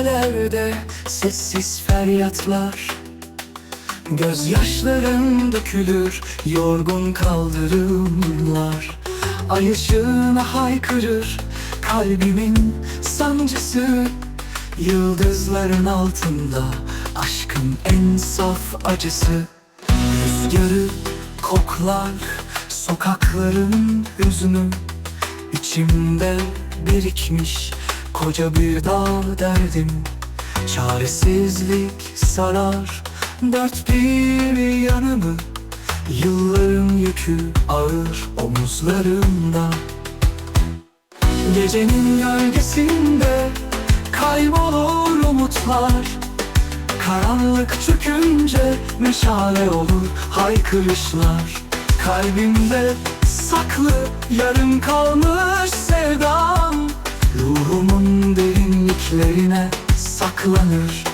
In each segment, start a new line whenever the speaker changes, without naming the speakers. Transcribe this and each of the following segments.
gölgelerde sessiz feryatlar. Gözyaşlarım dökülür yorgun kaldırımlar. Ay ışığına haykırır kalbimin sancısı. Yıldızların altında aşkın en saf acısı. Rüzgarı koklar sokakların hüznü. İçimde birikmiş koca bir dağ derdim. Çaresizlik sarar dört bir yanımı. Yılların yükü ağır omuzlarımda. Gecenin gölgesinde kaybolur umutlar. Karanlık çökünce meşale olur haykırışlar. Kalbimde saklı yarım kalmış sevdam. Ruhumun derinliklerine saklanır.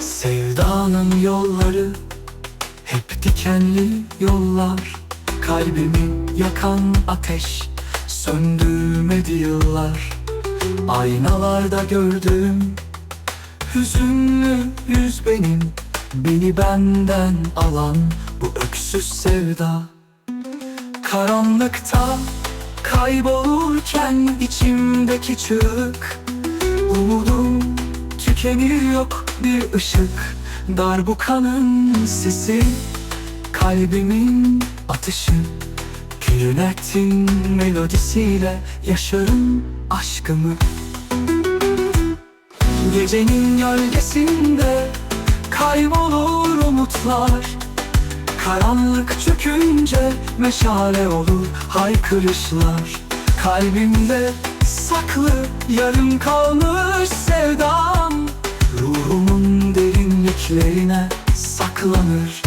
Sevdanın yolları hep dikenli yollar. Kalbimi yakan ateş söndürmedi yıllar. Aynalarda gördüğüm hüzünlü yüz benim Beni benden alan bu öksüz sevda. Karanlıkta kaybolurken içimdeki çığlık Umudum tükenir yok bir ışık. Darbukanın sesi Kalbimin atışı. Kürnetin melodisiyle yaşarım aşkımı Gecenin gölgesinde kaybolur umutlar. Karanlık çökünce meşale olur haykırışlar. Kalbimde saklı yarım kalmış sevdam. Ruhumun derinliklerine saklanır